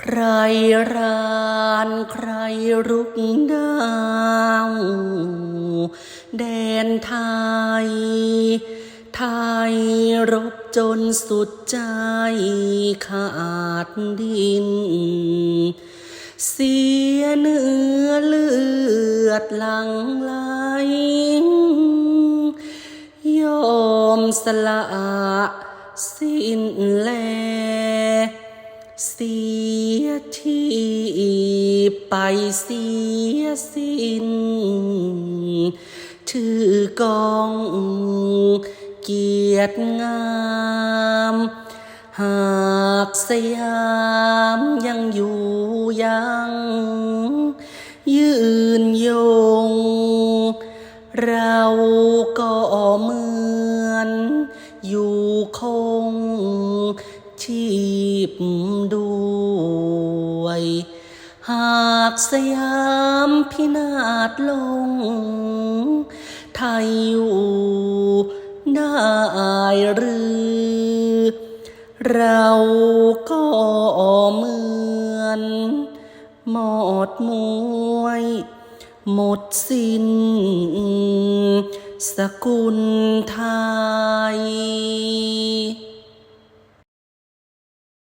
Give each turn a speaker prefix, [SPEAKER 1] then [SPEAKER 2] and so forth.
[SPEAKER 1] ใครรานใครรุกดาวแดนไทย ไทยรบจนสุดใจขาดดิน เสียเนื้อเลือดหลังไหลยอมสละสิ้นแล เสียที่ไปเสียสิ้นถือกองเกียรติงาม หากสยามยังอยู่ยัง ยืนยง เราก็เหมือน อยู่คงชี พด้วย หากสยามพินาศลง ไทยอยู่ได้หรือ เราก็เหมือน หมดมวย หมดสิ้นสกุลไทย